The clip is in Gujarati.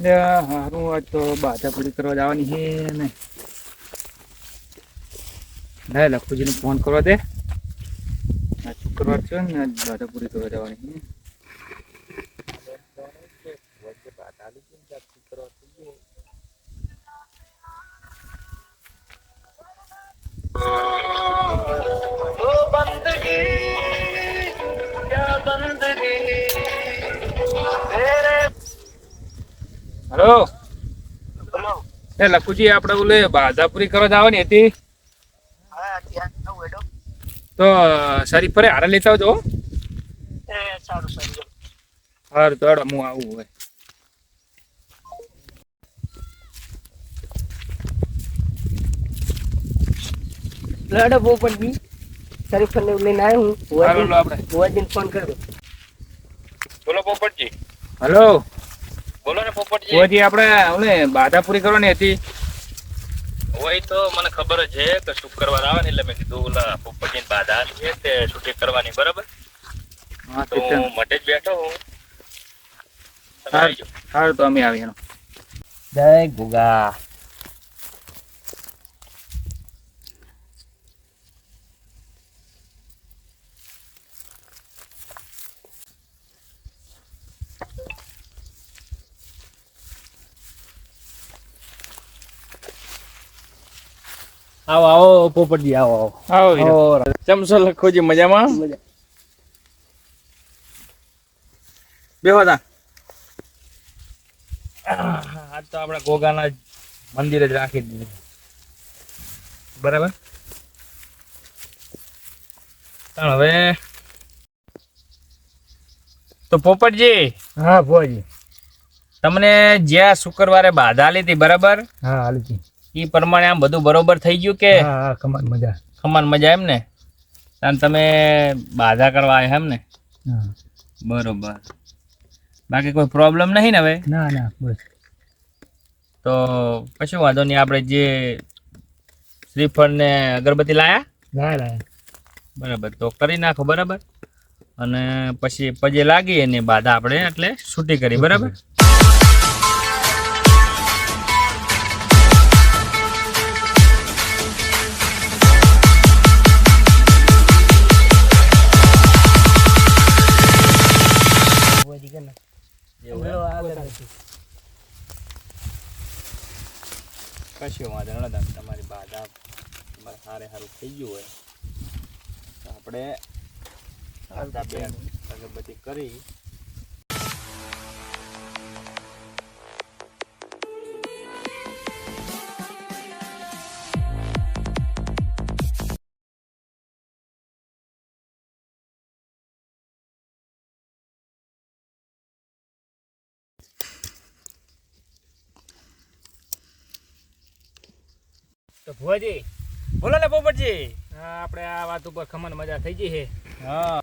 હારું, આજ તો બાધા પૂરી કરવા જવાની છે ને. લે, લખુજીને ફોન કરવા દે. શુક્રવાર છે ને બાધા પૂરી કરવા જવાની હલો. એ લખુજી આપણે ઓલે બાજાપુરી કરવા જવાની હતી. તો સારી ફરે હારે લેતા આવજો હો. એ સારું સારું હારું તો હું આવું હોય લડો પડી શરીફ ને લઈને આવ્યો હું. ફોન કર્યો. બોલો પોપટજી હલો. બોલો ને પોપટજી. ઓજી આપણે ઓલે બાધા પૂરી કરવાની હતી. હોય તો મને ખબર છે કે શુક્રવાર આવે ને એટલે મેં કીધું ઓલા પોપટજી બાધા છે તે છૂટી કરવાની બરાબર? હા તો હું મટે જ બેઠો હું. સારું તો અમે આવીએ જય ગુગા. આવો આવો પોપટજી આવો આવો. આવો ચમસો લખોજી મજામાં? મજા. બેહો તા. આજ તો આપણે ગોગાના મંદિરે જ રાખી દીધું. બરાબર? હવે. તો પોપટજી હા ભોજી તમને જ્યાં શુક્રવારે બાધા લીધી બરાબર? હા હાલજી એ પ્રમાણે આમ બધું બરોબર થઈ ગયું કે? હા હા મજા. ખમાન મજા એમ ને? અને તમે બાધા કરવા આવ્યા એમ ને? બરોબર. બાકી કોઈ પ્રોબ્લેમ નહીં ને હવે? ના ના બસ. તો પછી વાંધો નહીં આપણે જે શ્રીફળ ને અગરબત્તી લાયા? લાયા લાયા. બરાબર તો કરી નાખો બરાબર. અને પછી પજે લાગી અને બાધા આપણે એટલે છૂટી કરી બરાબર? કશું વાંધો નથી તમારી બાધા તમારે સારે સારું થઈ ગયું હોય. તો આપણે અગરબત્તી કરી. તો ભુવાજી બોલો ને પોપટજી. આપણે આ વાત ઉપર ખમણ મજા થઈ ગઈ છે. હા.